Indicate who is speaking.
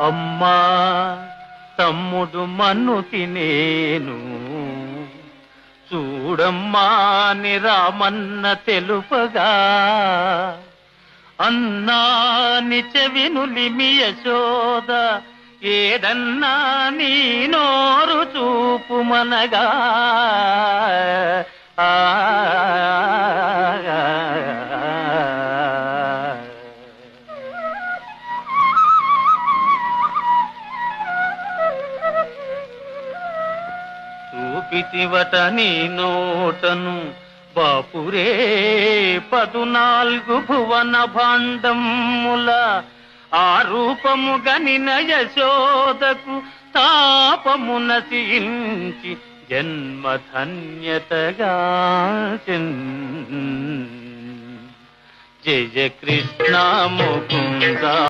Speaker 1: అమ్మా తమ్ముడు మన్ను తినేను చూడమ్మా అని రామన్న తెలుపగా. అన్నాని మీ యశోద. ఏదన్నా నీ నోరు చూపుమనగా. చూపితివట నీ నోటను. బాపురే పదునాలుగు భువన భాండముల ఆ రూపము గనిన యశోదకు తాపము నశించి జన్మధన్యతగా జయ కృష్ణ ముకుందా.